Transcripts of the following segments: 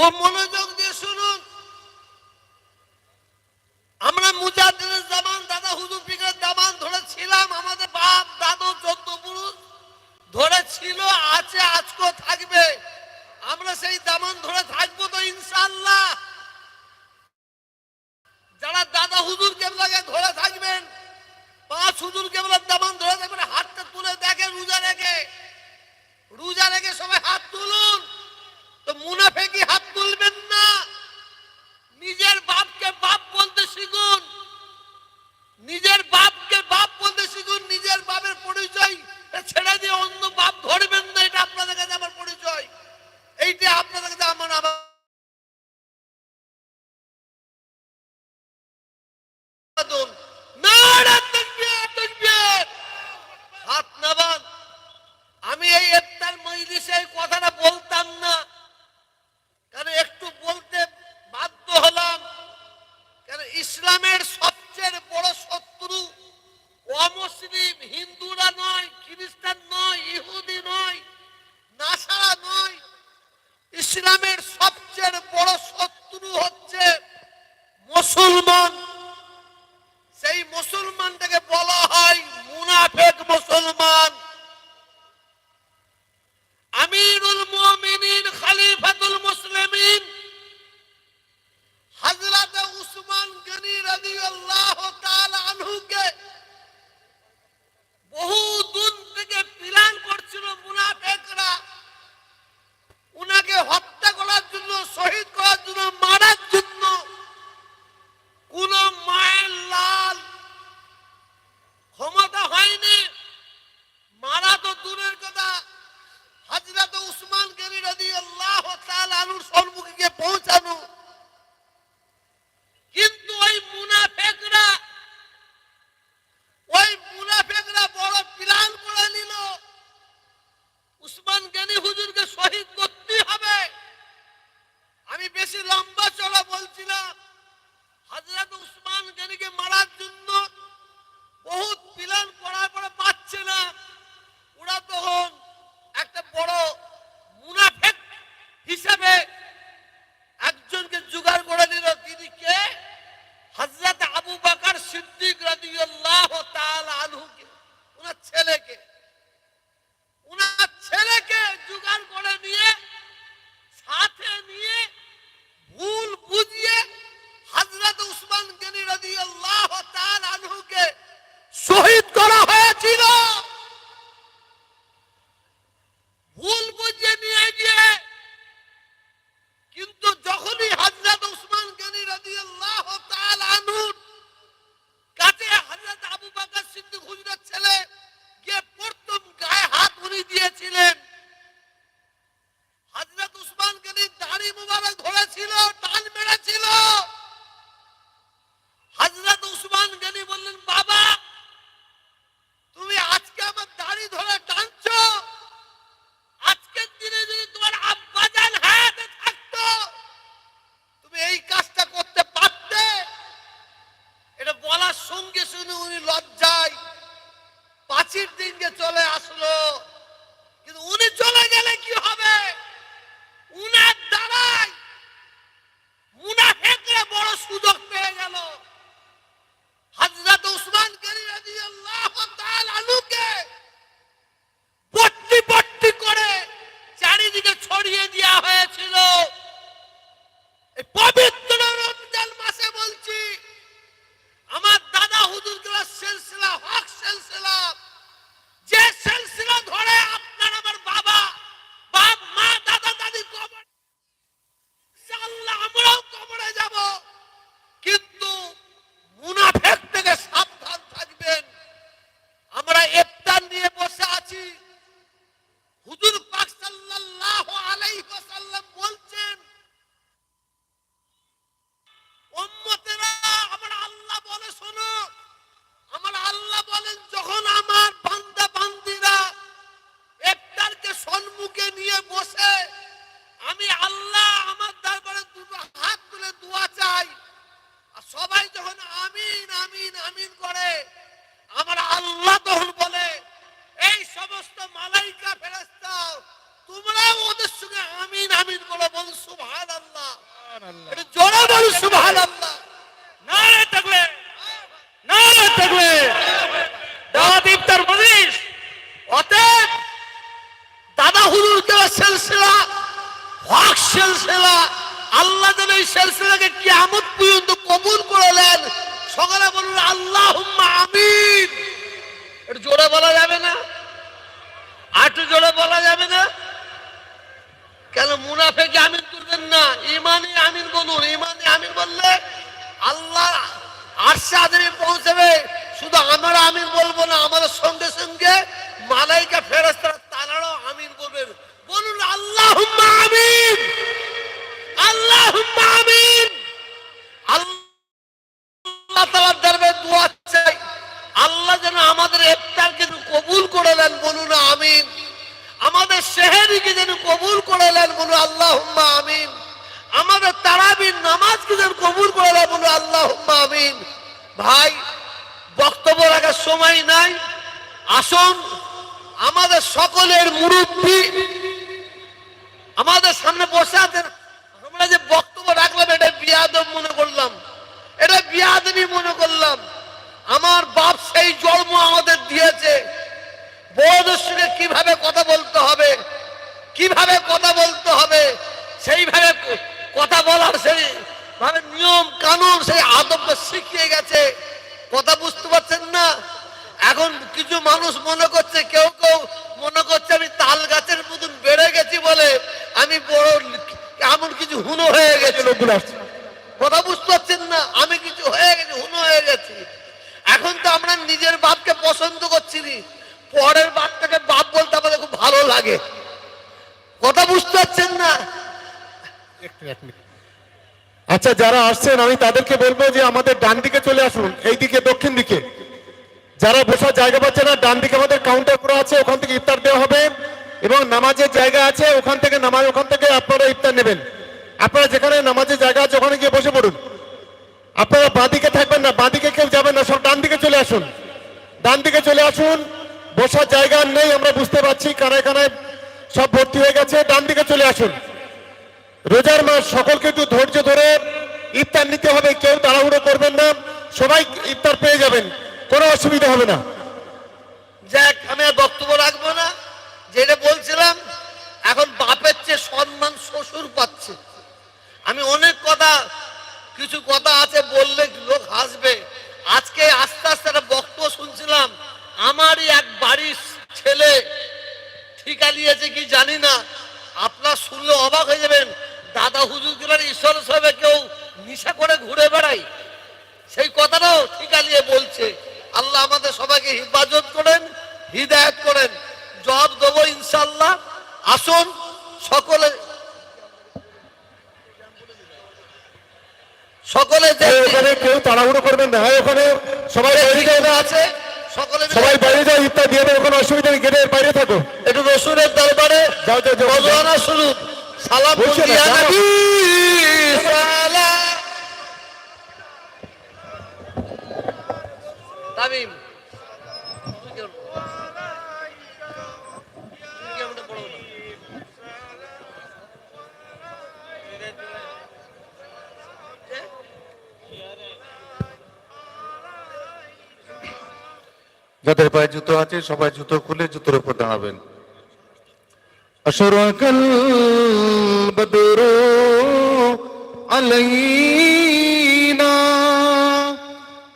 ও মনোযোগ দিয়ে শুনুন। আমরা মুজাহিদের জামান, দাদা হুজুর পিকের দামান ধরেছিলাম, আমাদের বাপ, দাদু, চোদ্দ পুরুষ ধরেছিল, আছে আজকে থাকবে। আমরা সেই দামান ধরে থাকব তো ইনশাল্লাহ যারা দাদা হুজুর কেবলাকে ধরে থাকবেন, পাঁচ হুজুর কেবলার দামান ধরে থাকবেন, হাতটা তুলে দেখে, রোজা রেখে। রোজা রেখে সবাই হাত তুলুন। মুনাফেকি হাত তুলবেন না। নিজের বাপকে বাপ বলতে শিখুন। নিজের বাপ আমিন বল সুবহান আল্লাহ এটা জোরে বল সুবহান আল্লাহ নারে থাকলে নারে থাকলে। দাওয়াত ইফতার মজলিস। অতএব দাদা হুজুর দেওয়া সিলসিলা হক সিলসিলা আল্লাহ যেন এই সিলসিলাকে কিয়ামত পর্যন্ত কবুল করলেন সকালে বলুন আল্লাহ আমিন। একটু জোরে বলা যাবে না? একটু জোরে বলা যাবে না? কেন মুনাফেকে আমিন তুলবেন না? ইমানে আমিন বলুন ইমানে আমিন বললে আল্লাহ আদমে পৌঁছাবে। শুধু আমরা আমিন বলব না, আমাদের সঙ্গে সঙ্গে মালাইকা ফেরেস্তারা তারাও আমিন বলবেন বলুন আল্লাহ আমিন! আল্লাহ আমিন আল্লাহ তাআলার দরবারে দোয়া চাই আল্লাহ যেন আমাদের ইফতারকে কবুল করে নেন বলুন আমিন শেহেরিকে যেন কবুল করে নেন, বলুন আল্লাহ আমিন। আমাদের তারাবির নামাজকে যেন কবুল করে নেন, বলুন আল্লাহ আমিন। ভাই, বক্তব্য রাখার সময় নাই। আসুন, আমাদের সকলের মুরব্বী আমাদের সামনে বসে আছেন। আমরা যে বক্তব্য রাখলাম, এটা বিয়াদব মনে করলাম। এটা বিয়াদবি মনে করলাম। আমার বাপ সেই জন্ম আমাদের দিয়েছে। বড়দের সঙ্গে কীভাবে কথা বলতে হবে? কীভাবে কথা বলতে হবে? সেইভাবে কথা বলার সেই মানে নিয়ম কানুন সেই আদবটা শিখিয়ে গেছে। কথা বুঝতে পারছেন না? এখন কিছু মানুষ মনে করছে কেউ কেউ মনে করছে আমি তাল গাছের মতন বেড়ে গেছি বলে আমি বড় এমন কিছু হুনো হয়ে গেছে। লোকগুলো কথা বুঝতে পারছেন না? আমি কিছু হয়ে গেছি হুনো হয়ে গেছি। এখন তো আমরা নিজের বাপকে পছন্দ করছি পরের বাপটাকে বাপ বলতে আমাদের খুব ভালো লাগে কথা বুঝতে পারছেন না। আচ্ছা যারা আসছেন আমি তাদেরকে বলব যে আমাদের ডান দিকে চলে আসুন এই দিকে দক্ষিণ দিকে। যারা বসার জায়গা পাচ্ছে না ডান দিকে আমাদের কাউন্টার করা আছে ওখান থেকে ইফতার দেওয়া হবে। এবং নামাজের জায়গা আছে ওখান থেকে নামাজ ওখান থেকে আপনারা ইফতার নেবেন। আপনারা যেখানে নামাজের জায়গা আছে ওখানে গিয়ে বসে পড়ুন। আপনারা বাঁদিকে থাকবেন না বাঁদিকে কেউ যাবেন না সব ডান দিকে চলে আসুন। ডান দিকে চলে আসুন বসার জায়গা নেই আমরা বুঝতে পারছি কানায় কানায় সব ভর্তি হয়ে গেছে, ডান দিকে চলে আসুন। রোজার মাস, সকলকে একটু ধৈর্য ধরে ইফতার নিতে হবে, কেউ তাড়াহুড়ো করবেন না, সবাই ইফতার পেয়ে যাবেন, কোনো অসুবিধা হবে না। যাক, আমি আর বক্তব্য রাখব না, যেটা বলছিলাম, এখন বাপের চেয়ে সম্মান শ্বশুর পাচ্ছে। আমি অনেক কথা, কিছু কথা আছে বললে লোক হাসবে। আজকে আস্তে আস্তে একটা বক্তব্য শুনছিলাম, আমারই এক বাড়ির ছেলে ঠিকা নিয়েছে কি জানি না। আপনার শুনলে অবাক হয়ে যাবেন দাদা হুজুর গেলেন ঈশ্বর সাহেবে কেউ নিশা করে ঘুরে বেড়ায়। সেই কথাটাও ঠিকা নিয়ে বলছে। আল্লাহ আমাদের সবাইকে হিফাজত করেন হৃদায়ত করেন। জবাব দেবো ইনশাল্লাহ আসুন সকলে সকলে কেউ তাড়াহুড়ো করবেন না। হ্যাঁ, ওখানে সবাই আছে। সবাই বাইরে যাও ইফতার দিয়ে দেবে কোনো অসুবিধা নেই গেটের বাইরে থাকো। একটু রসুনের দরবারে যাও যাও যাও, শুরু সালাম না, নবী, সালাম। তামিম। যাদের পায়ে জুতো আছে সবাই জুতো খুলে জুতোর উপর দাঁড়াবেন أشرق البدر علينا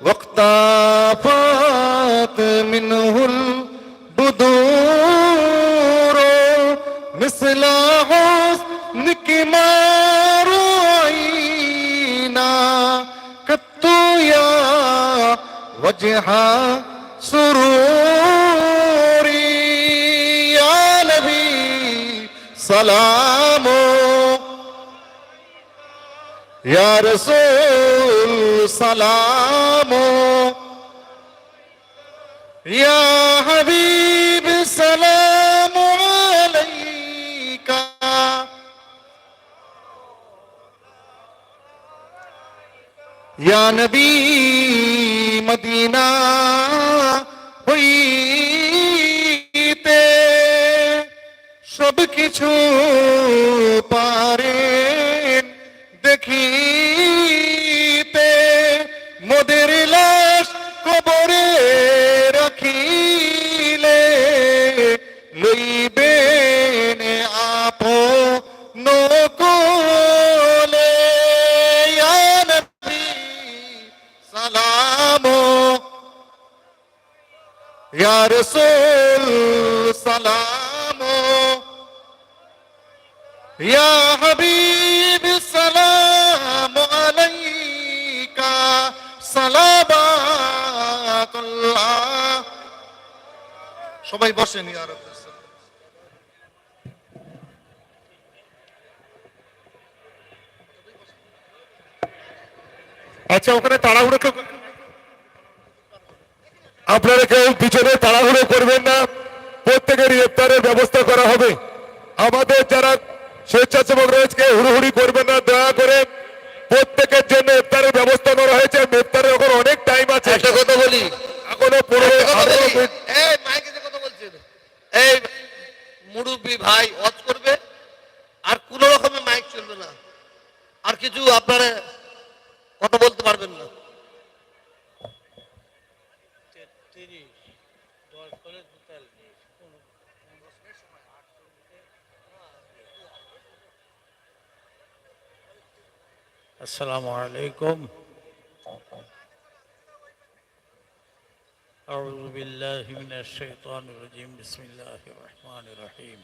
واقتفت منه البدور مثل حسنك ما رأينا قط يا وجه سروري يا نبي سلام يا رسول سلام يا حبيب سلام عليك يا نبي مدينه সবাই বসেন ইয়া আচ্ছা ওখানে তাড়াহুড়ো আপনারা কেউ পিছনে তাড়াহুড়ো করবেন না। প্রত্যেকের ইফতারের ব্যবস্থা করা হবে। আমাদের যারা স্বেচ্ছাসেবক রয়েছে হুড়োহুড়ি করবেন না দয়া করে প্রত্যেকের জন্য ইফতারের ব্যবস্থা করা হয়েছে। ইফতারের এখন অনেক টাইম আছে। একটা কথা বলি। এখনও পনেরো এই মুরব্বী ভাই অজ করবে, আর কোনো রকমে মাইক চলবে না। আর কিছু আপনারা কথা বলতে পারবেন না। আসসালামু আলাইকুম। أعوذ بالله من الشيطان الرجيم. بسم الله الرحمن الرحيم.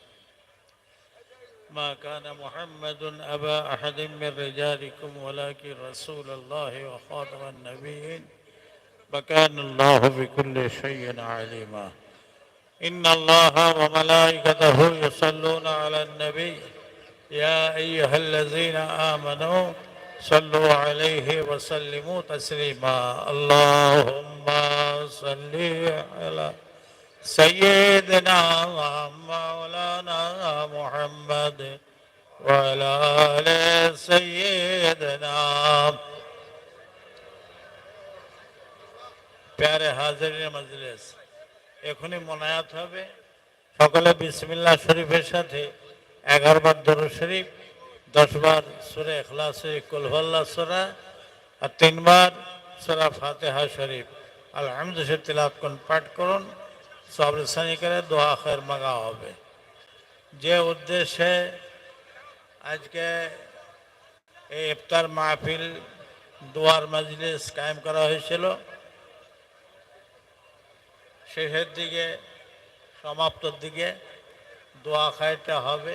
ما كان محمد أبا أحد من رجالكم ولكن رسول الله وخاتم النبيين. وكان الله بكل شيء عليما. إن الله وملائكته يصلون على النبي. يا أيها الذين آمنوا صلوا عليه وسلموا تسليما اللهم صل على سيدنا مولانا محمد وعلى آل سيدنا প্যারে হাজিরের মজলিস এখনই মনায়াত হবে সকলে বিসমিল্লাহ শরীফের সাথে এগারো বার দরুদ শরীফ দশ বার সুরে এখলাস কুলহল্লা সুরা আর তিনবার সুরা ফাতেহা শরীফ। আলহামদুল শরীফ তিলাত পাঠ করুন সব রেসানি করে দোয়া খের মাগা হবে। যে উদ্দেশ্যে আজকে এই ইফতার মাহফিল দোয়ার মজলিস কায়েম করা হয়েছিল, শেষের দিকে, সমাপ্তর দিকে দোয়া খাইতে হবে।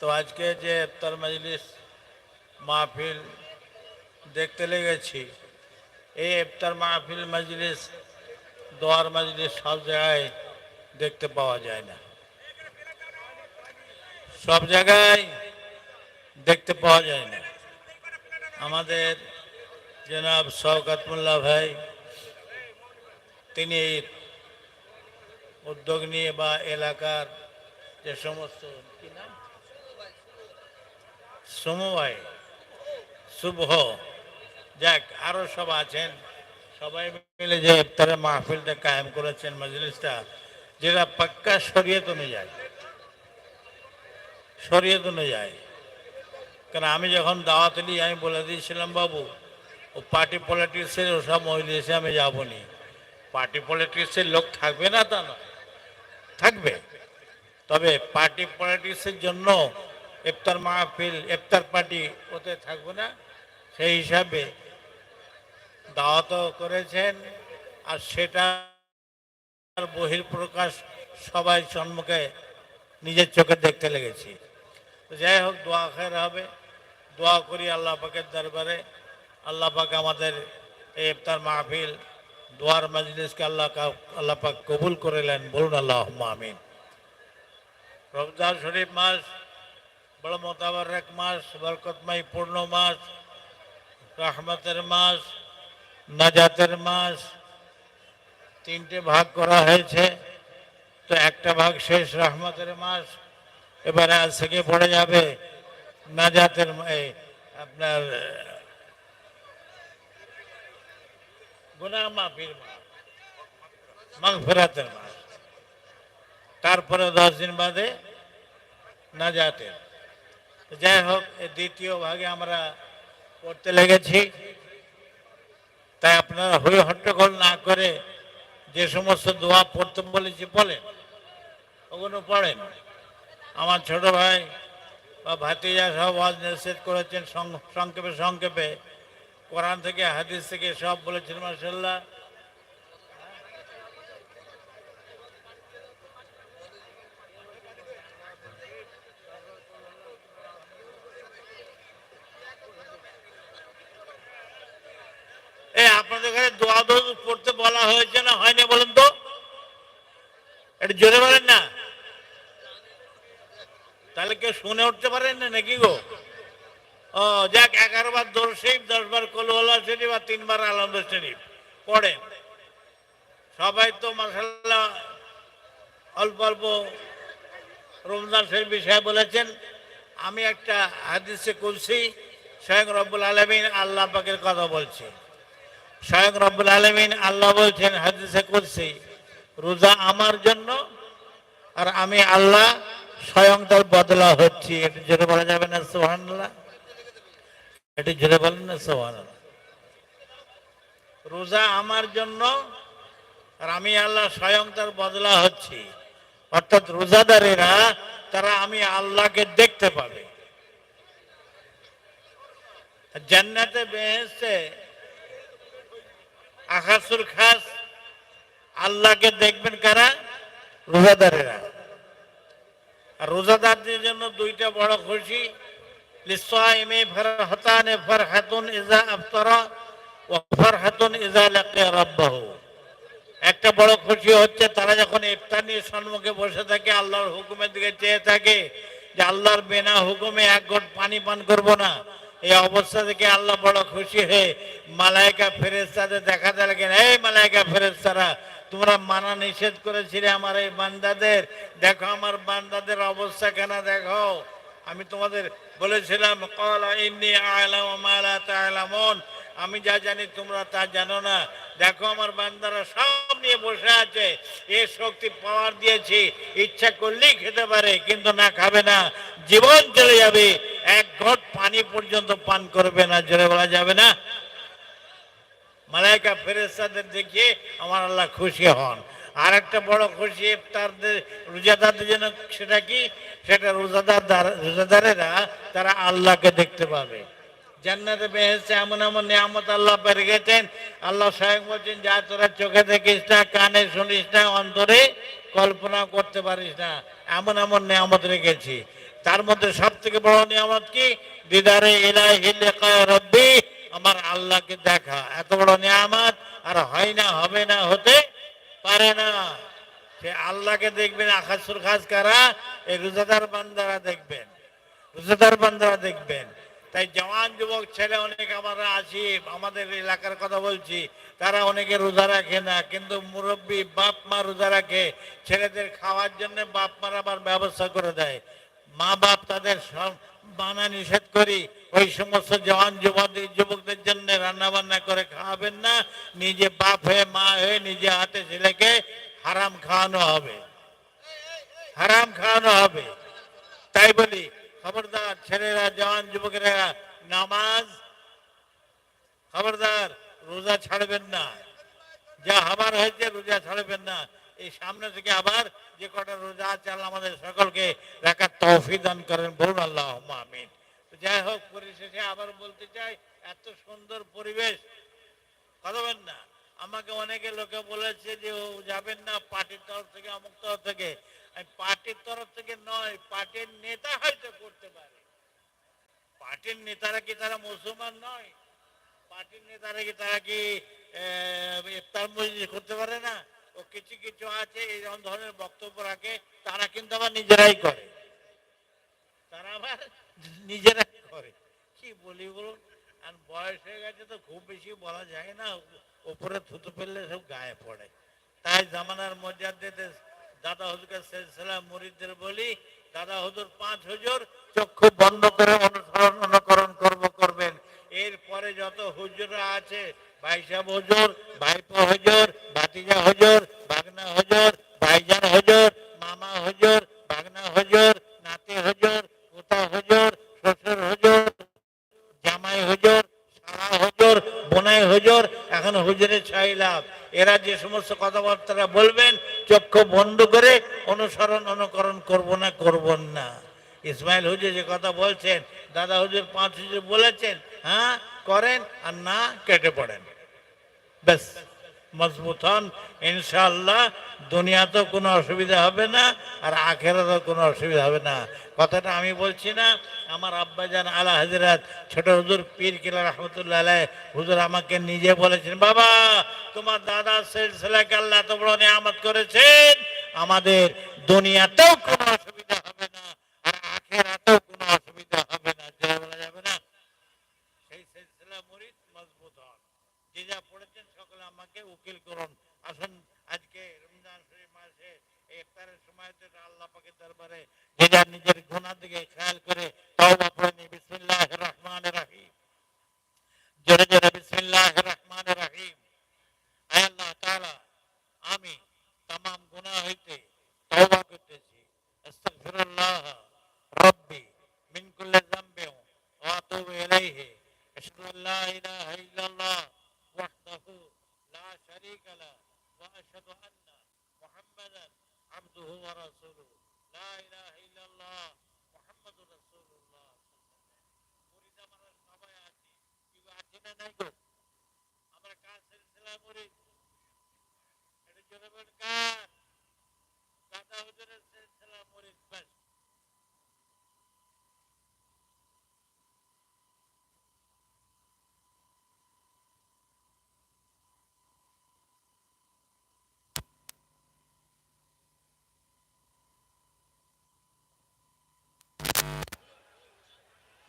তো আজকে যে ইফতার মজলিস মাহফিল দেখতে লেগেছি, এই ইফতার মাহফিল মজলিস, দোয়ার মজলিস সব জায়গায় দেখতে পাওয়া যায় না। সব জায়গায় দেখতে পাওয়া যায় না। আমাদের জনাব শওকত ভাই, তিনি উদ্যোগ নিয়ে বা এলাকার যে সমস্ত সমবায় শুভ। যাক, আরও সব আছেন। সবাই মিলে যে ইফতারের মাহফিলটা কায়েম করেছেন মজলিসটা, যেটা পাক্কা শরীয়ত অনুযায়ী শরীয়ত অনুযায়ী কারণ আমি যখন দাওয়াত নিই আমি বলে দিয়েছিলাম, বাবু, ও পার্টি পলিটিক্সের ওসব মহিলিসে আমি যাব নি পার্টি পলিটিক্সের লোক থাকবে না তা নয়। থাকবে। তবে পার্টি পলিটিক্সের জন্য ইফতার মাহফিল, ইফতার পার্টি ওতে থাকবে না। সেই হিসাবে দাওয়াতও করেছেন আর সেটা বহির প্রকাশ সবাই সম্মুখে নিজের চোখে দেখতে লেগেছি। যাই হোক, দোয়া খের হবে। দোয়া করি আল্লাহ পাকের দরবারে। আল্লাহ পাক আমাদের এই ইফতার মাহফিল, দোয়ার মজলিসকে আল্লাহ আল্লাহ পাক কবুল করিলেন বলুন আল্লাহ আমিন। রমজান শরীফ মাস বড় মোতাবারক মাস, বরকতময় পূর্ণ মাস, রহমতের মাস, নাজাতের মাস। তিনটে ভাগ করা হয়েছে, তো একটা ভাগ শেষ রহমতের মাস। এবারে আজ থেকে পড়ে যাবে নাজাতের আপনার গুনা মাফির মাস মাঘ ফেরাতের মাস। তারপরে দশ দিন বাদে নাজাতের। যাই হোক দ্বিতীয় ভাগে আমরা পড়তে লেগেছি। তাই আপনারা হই হট্টগোল না করে যে সমস্ত দোয়া পড়তে বলেছি বলেন, ওগুলো পড়েন। আমার ছোট ভাই বা ভাতিজা সব ওয়াজ নিষেধ করেছেন সংক্ষেপে সংক্ষেপে। কোরআন থেকে হাদিস থেকে সব বলেছেন মার্শাল্লাহ এই আপনাদের এখানে দোয়া দোয়া পড়তে বলা হয়েছে না হয়নি বলেন তো এটা জোরে বলেন না তাহলে কেউ শুনে উঠতে পারেন না নাকি গো ও যাক এগারো বার দোল শরীফ দশ বার কলওয়ালা শরীফ আর তিনবার আলন্দ শরীফ পড়েন সবাই তো মাসাল্লাহ অল্প অল্প বিষয়ে বলেছেন, আমি একটা হাদিসে কুলসি স্বয়ং রব্বুল আলমিন আল্লাহ পাকের কথা বলছি। স্বয়ং রব্বুল আলমিন আল্লাহ বলছেন, হাদিসে কুলসি রোজা আমার জন্য আর আমি আল্লাহ স্বয়ং তার বদলা হচ্ছি। এটা জোরে বলা যাবে না সোহানাল্লাহ এটি জোরে বলেন না সোহান রোজা আমার জন্য আর আমি আল্লাহ স্বয়ং তার বদলা হচ্ছি। অর্থাৎ রোজাদারেরা, তারা আমি আল্লাহকে দেখতে পাবে। জান্নাতে বেহেস্তে আকাশুর খাস আল্লাহকে দেখবেন কারা? রোজাদারেরা। আর রোজাদারদের জন্য দুইটা বড় খুশি। লিসাইমে ফরহাতানে ফরহাতুন ইজা আফতারা ওয়া ফরহাতুন ইজা লাকিয়া রাব্বাহু। একটা বড় খুশি হচ্ছে, তারা যখন ইফতার নিয়ে সম্মুখে বসে থাকে, আল্লাহর হুকুমের দিকে চেয়ে থাকে যে আল্লাহর বেনা হুকুমে এক ঘট পানি পান করব না। এই অবস্থা থেকে আল্লাহ বড় খুশি হয়ে মালাইকা ফেরেস্তাদের দেখাতে লাগেন এই মালাইকা ফেরেস্তারা তোমরা মানা নিষেধ করেছিলে আমার এই বান্দাদের। দেখো আমার বান্দাদের অবস্থা কেন দেখো? আমি তোমাদের বলেছিলাম, কলা ইন্নি আলাম তালামন। আমি যা জানি তোমরা তা জানো না। দেখো আমার বান্দারা সব নিয়ে বসে আছে। এ শক্তি পাওয়ার দিয়েছি। ইচ্ছা করলেই খেতে পারে, কিন্তু না খাবে না। জীবন চলে যাবে। এক ঘট পানি পর্যন্ত পান করবে না। জোরে বলা যাবে না? মালাইকা ফেরেস্তাদের দেখিয়ে আমার আল্লাহ খুশি হন। আর একটা বড় খুশি ইফতারদের রোজাদারদের জন্য সেটা কি? সেটা রোজাদার রোজাদারেরা তারা আল্লাহকে দেখতে পাবে। জান্নাতে বেহেছে এমন এমন নিয়ামত আল্লাহ গেছেন আল্লাহ স্বয়ং বলছেন, যা তোরা চোখে দেখিস না, কানে শুনিস না, অন্তরে কল্পনা করতে পারিস না। এমন এমন নিয়ামত রেখেছি। তার মধ্যে সব থেকে বড় নিয়ামত কি? দিদারে ইলাহি রব্বি, আমার আল্লাহকে দেখা। এত বড় নিয়ামত, আর হয় না, হবে না, হতে পারে না। সে আল্লাহকে দেখবেন, আকাশুর খাস কারা এই রোজাদার বান্দারা দেখবেন। রোজাদার বান্দারা দেখবেন। তাই জওয়ান যুবক ছেলে অনেক আমরা আছি, আমাদের এলাকার কথা বলছি, তারা অনেকে রোজা রাখে না, কিন্তু মুরব্বী বাপ মা রোজা রাখে, ছেলেদের খাওয়ার জন্য বাপ মার আবার ব্যবস্থা করে দেয়। মা বাপ তাদের সব মানা নিষেধ করি, ওই সমস্ত জওয়ান যুবকদের যুবকদের জন্য রান্না বান্না করে খাওয়াবেন না, নিজে বাপ হয়ে, মা হয়ে, নিজে হাতে ছেলেকে হারাম খাওয়ানো হবে। হারাম খাওয়ানো হবে। তাই বলি খবরদার ছেলেরা, জওয়ান যুবকেরা, নামাজ, খবরদার, রোজা ছাড়বেন না। যা হবার হয়েছে, রোজা ছাড়বেন না। এই সামনে থেকে আবার যে কটা রোজা আছে আমাদের সকলকে রাখার তৌফিক দান করেন। বলুন আল্লাহ আমিন। যাই হোক, পরিশেষে আবার বলতে চাই, এত সুন্দর পরিবেশ কথা না। আমাকে অনেকে লোকে বলেছে যে, ও যাবেন না, পার্টির তরফ থেকে, অমুক তরফ থেকে। পার্টির তরফ থেকে নয়, পার্টির নেতা হয়তো করতে পারে। পার্টির নেতারা কি তারা মুসলমান নয়? পার্টির নেতারা কি তারা কি ইফতার মসজিদ করতে পারে না? ও কিছু কিছু আছে, এই ধরনের বক্তব্য রাখে, তারা কিন্তু আবার নিজেরাই করে। তারা আবার নিজেরাই করে। কি বলি বলুন? আর বয়স হয়ে গেছে তো খুব বেশি বলা যায় না ওপরে থুতু ফেললে সব গায়ে পড়ে। তাই জামানার মর্যাদাতে দাদা হুজুরকে সিলসিলা মুরিদদের বলি, দাদা হুজুর পাঁচ হুজুর চক্ষু বন্ধ করে অনুসরণ অনুকরণ করব, করবেন। এরপরে যত হুজুরা আছে ভাই সাহেব হুজুর, ভাইপো হুজুর, ভাতিজা হুজুর, ভাগনা হুজুর, ভাইজান হুজুর, মামা হুজুর, ভাগনা হুজুর, নাতি হুজুর, পোতা হুজুর, শ্বশুর হুজুর, জামাই হুজুর সারা হুজুর, বোনাই হুজুর, এখন হুজুরের ছয় লাভ। এরা যে সমস্ত কথাবার্তা বলবেন চক্ষু বন্ধ করে অনুসরণ, অনুকরণ করব না করব না। ইসমাইল হুজুর যে কথা বলছেন, দাদা হুজুর পাঁচ হুজুর বলেছেন হ্যাঁ করেন আর না কেটে পড়েন। ব্যাস। মজবুত হন ইনশাআল্লাহ দুনিয়াতেও কোনো অসুবিধা হবে না আর আখেরাতেও কোনো অসুবিধা হবে না। কথাটা আমি বলছি না, আমার আব্বাজান আলা হাজরাত ছোট হুজুর পীর কিলা রহমতুল্লাহ আলাই হুজুর আমাকে নিজে বলেছেন, বাবা, তোমার দাদা সিলসিলাকে আল্লাহ এত বড় নিয়ামত করেছেন, আমাদের দুনিয়াতেও কোনো অসুবিধা হবে না আর আখেরাতেও কোনো অসুবিধা হবে না। বলা যাবে না? সেই সিলসিলা মরিদ মজবুত হন যে যা সকলে আমাকে উকিল করুন। আসুন, আজকে রমজান শরীফ মাসে, এফতারের সময় আল্লাহ পাকের দরবারে নিজের নিজের গুণার দিকে খেয়াল করে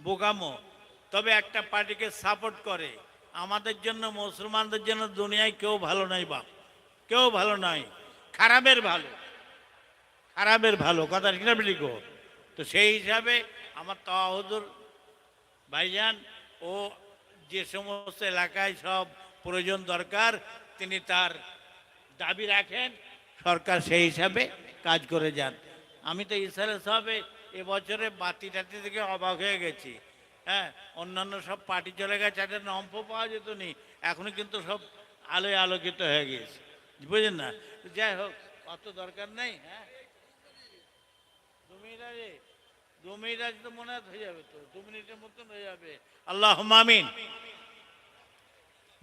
বোকামো তবে একটা পার্টিকে সাপোর্ট করে। আমাদের জন্য, মুসলমানদের জন্য দুনিয়ায় কেউ ভালো নাই বাপ। কেউ ভালো নাই। খারাপের ভালো। খারাপের ভালো। কথা ঠিক না বেটি গো? তো সেই হিসাবে আমার তাহুদুর ভাইজান ও যে সমস্ত এলাকায় সব প্রয়োজন দরকার, তিনি তার দাবি রাখেন। সরকার সেই হিসাবে কাজ করে যান। আমি তো ইসারে সাহেবে এবছরে বাতি টাতি থেকে অবাক হয়ে গেছি। হ্যাঁ অন্যান্য সব পার্টি চলে গেছে, একটা নম্প পাওয়া যেত নি, এখনও কিন্তু সব আলোয় আলোকিত হয়ে গিয়েছে। বুঝলেন না? যাই হোক, অত দরকার নেই হ্যাঁ? দু মিনিট আগে তো মনে হয়ে যাবে তো, দু মিনিটের মতন হয়ে যাবে। আল্লাহ মামিন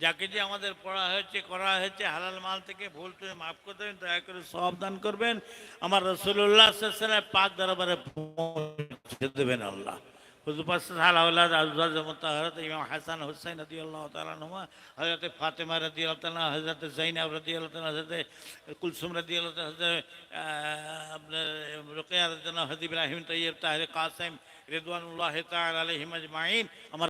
যাকে যে আমাদের পড়া হয়েছে, করা হয়েছে, হালাল মাল থেকে ভুল তুমি মাফ করে দেবেন, দয়া করে সব দান করবেন। আমার রসুল্লাহ পাক দরবারে দেবেন আল্লাহ। ইমাম ফাতেমা রদি আল্লাহ কুলসুম রদি আপনার রোকেয়া আমার